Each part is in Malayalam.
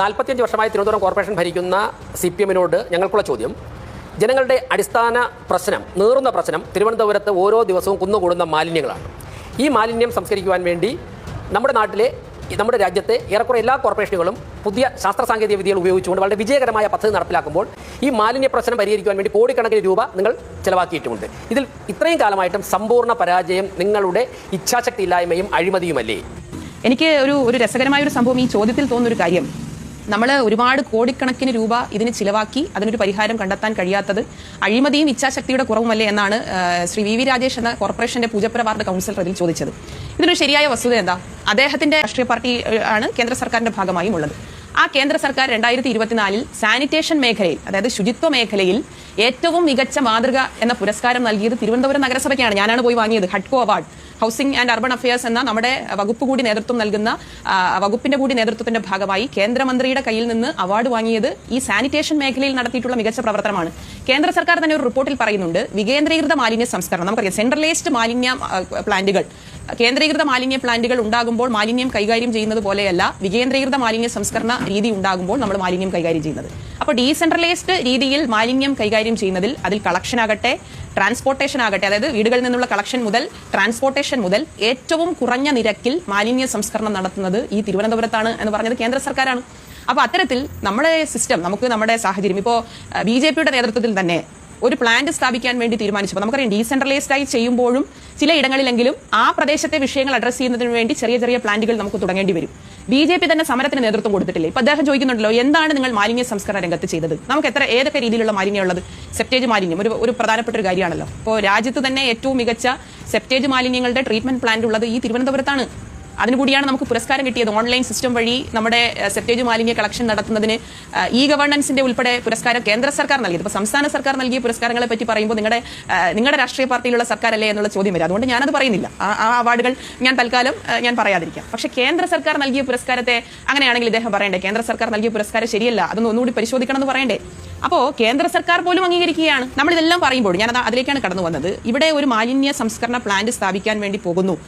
നാൽപ്പത്തിയഞ്ച് വർഷമായി തിരുവനന്തപുരം കോർപ്പറേഷൻ ഭരിക്കുന്ന സി പി എമ്മിനോട് ഞങ്ങൾക്കുള്ള ചോദ്യം. ജനങ്ങളുടെ അടിസ്ഥാന പ്രശ്നം നീറുന്ന പ്രശ്നം തിരുവനന്തപുരത്ത് ഓരോ ദിവസവും കുന്നുകൂടുന്ന മാലിന്യങ്ങളാണ്. ഈ മാലിന്യം സംസ്കരിക്കുവാൻ വേണ്ടി നമ്മുടെ നാട്ടിലെ നമ്മുടെ രാജ്യത്തെ ഏറെക്കുറെ എല്ലാ കോർപ്പറേഷനുകളും പുതിയ ശാസ്ത്ര സാങ്കേതിക വിദ്യകൾ ഉപയോഗിച്ചുകൊണ്ട് വളരെ വിജയകരമായ പദ്ധതി നടപ്പിലാക്കുമ്പോൾ ഈ മാലിന്യ പ്രശ്നം പരിഹരിക്കുവാൻ വേണ്ടി കോടിക്കണക്കിന് രൂപ നിങ്ങൾ ചെലവാക്കിയിട്ടുമുണ്ട് ഇതിൽ ഇത്രയും കാലമായിട്ടും സമ്പൂർണ പരാജയം നിങ്ങളുടെ ഇച്ഛാശക്തി ഇല്ലായ്മയും അഴിമതിയുമല്ലേ? എനിക്ക് ഒരു ഒരു രസകരമായ ഒരു സംഭവം ഈ ചോദ്യത്തിൽ തോന്നുന്ന ഒരു കാര്യം. നമ്മൾ ഒരുപാട് കോടിക്കണക്കിന് രൂപ ഇതിന് ചിലവാക്കി അതിനൊരു പരിഹാരം കണ്ടെത്താൻ കഴിയാത്തത് അഴിമതിയും ഇച്ഛാശക്തിയുടെ കുറവുമല്ലേ എന്നാണ് ശ്രീ വി വി രാജേഷ് എന്ന കോർപ്പറേഷന്റെ പൂജപ്പുര വാർഡ് കൗൺസിലർ അതിൽ ചോദിച്ചത്. ഇതിനൊരു ശരിയായ വസ്തുത എന്താ? അദ്ദേഹത്തിന്റെ രാഷ്ട്രീയ പാർട്ടി ആണ് കേന്ദ്ര സർക്കാരിന്റെ ഭാഗമായും ഉള്ളത്. ആ കേന്ദ്ര സർക്കാർ രണ്ടായിരത്തി ഇരുപത്തിനാലിൽ സാനിറ്റേഷൻ മേഖലയിൽ അതായത് ശുചിത്വ മേഖലയിൽ ഏറ്റവും മികച്ച മാതൃക എന്ന പുരസ്കാരം നൽകിയത് തിരുവനന്തപുരം നഗരസഭയ്ക്കാണ്. ഞാനാണ് പോയി വാങ്ങിയത് ഹഡ്കോ award. Housing and urban affairs എന്ന നമ്മുടെ വകുപ്പ് കൂടി നേതൃത്വം നൽകുന്ന വകുപ്പിന്റെ കൂടി നേതൃത്വത്തിന്റെ ഭാഗമായി കേന്ദ്രമന്ത്രിയുടെ കയ്യിൽ നിന്ന് അവാർഡ് വാങ്ങിയത് ഈ സാനിറ്റേഷൻ മേഖലയിൽ നടത്തിയിട്ടുള്ള മികച്ച പ്രവർത്തനമാണ്. കേന്ദ്ര സർക്കാർ തന്നെ ഒരു റിപ്പോർട്ടിൽ പറയുന്നുണ്ട് വികേന്ദ്രീകൃത മാലിന്യ സംസ്കരണം. നമുക്കറിയാം സെൻട്രലൈസ്ഡ് മാലിന്യ പ്ലാന്റുകൾ. കേന്ദ്രീകൃത മാലിന്യ പ്ലാന്റുകൾ ഉണ്ടാകുമ്പോൾ മാലിന്യം കൈകാര്യം ചെയ്യുന്നത് പോലെയല്ല വികേന്ദ്രീകൃത മാലിന്യ സംസ്കരണ രീതി ഉണ്ടാകുമ്പോൾ നമ്മൾ മാലിന്യം കൈകാര്യം ചെയ്യുന്നത്. അപ്പോൾ ഡീസെൻട്രലൈസ്ഡ് രീതിയിൽ മാലിന്യം കൈകാര്യം ചെയ്യുന്നതിൽ അതിൽ കളക്ഷൻ ആകട്ടെ ട്രാൻസ്പോർട്ടേഷൻ ആകട്ടെ അതായത് വീടുകളിൽ നിന്നുള്ള കളക്ഷൻ മുതൽ ട്രാൻസ്പോർട്ടേഷൻ മുതൽ ഏറ്റവും കുറഞ്ഞ നിരക്കിൽ മാലിന്യ സംസ്കരണം നടത്തുന്നത് ഈ തിരുവനന്തപുരത്താണ് എന്ന് പറഞ്ഞത് കേന്ദ്ര സർക്കാരാണ്. അപ്പൊ അത്തരത്തിൽ നമ്മുടെ സിസ്റ്റം നമുക്ക് നമ്മുടെ സാഹചര്യം ഇപ്പോൾ ബി ജെ പിയുടെ നേതൃത്വത്തിൽ തന്നെ ഒരു പ്ലാന്റ് സ്ഥാപിക്കാൻ വേണ്ടി തീരുമാനിച്ചപ്പോൾ നമുക്കറിയാം ഡീസെൻട്രലൈസ്ഡ് ആയി ചെയ്യുമ്പോഴും ചില ഇടങ്ങളിലെങ്കിലും ആ പ്രദേശത്തെ വിഷയങ്ങൾ അഡ്രസ് ചെയ്യുന്നതിന് വേണ്ടി ചെറിയ ചെറിയ പ്ലാന്റുകൾ നമുക്ക് തുടങ്ങേണ്ടി വരും. ബി ജെ പി തന്നെ സമരത്തിന് നേതൃത്വം കൊടുത്തിട്ടില്ലേ? ഇപ്പൊ അദ്ദേഹം ചോദിക്കുന്നുണ്ടല്ലോ എന്താണ് നിങ്ങൾ മാലിന്യ സംസ്കരണ രംഗത്ത് ചെയ്തത്? നമുക്ക് എത്ര ഏതൊക്കെ രീതിയിലുള്ള മാലിന്യം ഉള്ളത്? സെപ്റ്റേജ് മാലിന്യം ഒരു ഒരു പ്രധാനപ്പെട്ട ഒരു കാര്യമാണല്ലോ. ഇപ്പോൾ രാജ്യത്ത് തന്നെ ഏറ്റവും മികച്ച സെപ്റ്റേജ് മാലിന്യങ്ങളുടെ ട്രീറ്റ്മെന്റ് പ്ലാന്റ് ഉള്ളത് ഈ തിരുവനന്തപുരത്താണ്. അതിനുകൂടിയാണ് നമുക്ക് പുരസ്കാരം കിട്ടിയത്. ഓൺലൈൻ സിസ്റ്റം വഴി നമ്മുടെ സെപ്റ്റേജ് മാലിന്യ കളക്ഷൻ നടത്തുന്നതിന് ഇ ഗവേണൻസിന്റെ ഉൾപ്പെടെ പുരസ്കാരം കേന്ദ്ര സർക്കാർ നൽകിയത് ഇപ്പോൾ സംസ്ഥാന സർക്കാർ നൽകിയ പുരസ്കാരങ്ങളെ പറ്റി പറയുമ്പോൾ നിങ്ങളുടെ നിങ്ങളുടെ രാഷ്ട്രീയ പാർട്ടിയിലുള്ള സർക്കാരല്ലേ എന്നുള്ള ചോദ്യം വരും. അതുകൊണ്ട് ഞാനത് പറയുന്നില്ല. ആ അവാർഡുകൾ ഞാൻ തൽക്കാലം ഞാൻ പറയാതിരിക്കാം. പക്ഷേ കേന്ദ്ര സർക്കാർ നൽകിയ പുരസ്കാരത്തെ അങ്ങനെയാണെങ്കിൽ ഇദ്ദേഹം പറയണ്ടേ? കേന്ദ്ര സർക്കാർ നൽകിയ പുരസ്കാരം ശരിയല്ല. അതൊന്നും ഒന്നുകൂടി പരിശോധിക്കണം എന്ന് പറയണ്ടേ? അപ്പോ കേന്ദ്ര സർക്കാർ പോലും അംഗീകരിക്കുകയാണ്. നമ്മൾ ഇതെല്ലാം പറയുമ്പോൾ ഞാൻ അത് അതിലേക്കാണ് കടന്നു വന്നത്. ഇവിടെ ഒരു മാലിന്യ സംസ്കരണ പ്ലാന്റ് സ്ഥാപിക്കാൻ വേണ്ടി പോകുന്നു.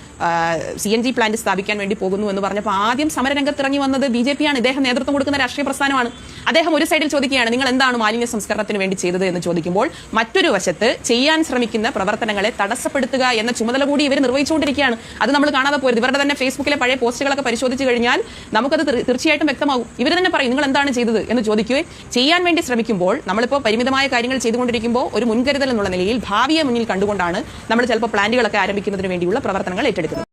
സി എൻ ജി പ്ലാന്റ് സ്ഥാപിക്കാൻ വേണ്ടി പോകുന്നു എന്ന് പറഞ്ഞപ്പോൾ ആദ്യം സമരരംഗത്ത് ഇറങ്ങി വന്നത് ബി ജെ പി ആണ് ഇദ്ദേഹം നേതൃത്വം കൊടുക്കുന്ന രാഷ്ട്രീയ പ്രസ്ഥാനമാണ്. അദ്ദേഹം ഒരു സൈഡിൽ ചോദിക്കുകയാണ് നിങ്ങൾ എന്താണ് മാലിന്യ സംസ്കരണത്തിന് വേണ്ടി ചെയ്തത്? എന്ന് ചോദിക്കുമ്പോൾ മറ്റൊരു വശത്ത് ചെയ്യാൻ ശ്രമിക്കുന്ന പ്രവർത്തനങ്ങളെ തടസ്സപ്പെടുത്തുക എന്ന ചുമതല കൂടി ഇവർ നിർവഹിച്ചുകൊണ്ടിരിക്കുകയാണ്. അത് നമ്മൾ കാണാതെ പോയത്. ഇവരുടെ തന്നെ ഫേസ്ബുക്കിലെ പഴയ പോസ്റ്റുകളൊക്കെ പരിശോധിച്ച് കഴിഞ്ഞാൽ നമുക്കത് തീർ- തീർച്ചയായിട്ടും വ്യക്തമാകും. ഇവർ തന്നെ പറയും നിങ്ങൾ എന്താണ് ചെയ്തത്? എന്ന് ചോദിക്കുകയും ചെയ്യാൻ വേണ്ടി ശ്രമിക്കുമ്പോൾ നമ്മളിപ്പോൾ പരിമിതമായ കാര്യങ്ങൾ ചെയ്തുകൊണ്ടിരിക്കുമ്പോൾ ഒരു മുൻകരുതൽ എന്നുള്ള നിലയിൽ ഭാവിയെ മുന്നിൽ കണ്ടുകൊണ്ടാണ് നമ്മൾ ചിലപ്പോൾ പ്ലാന്റുകളൊക്കെ ആരംഭിക്കുന്നതിന് വേണ്ടിയുള്ള പ്രവർത്തനങ്ങൾ ഏറ്റെടുക്കുന്നത്.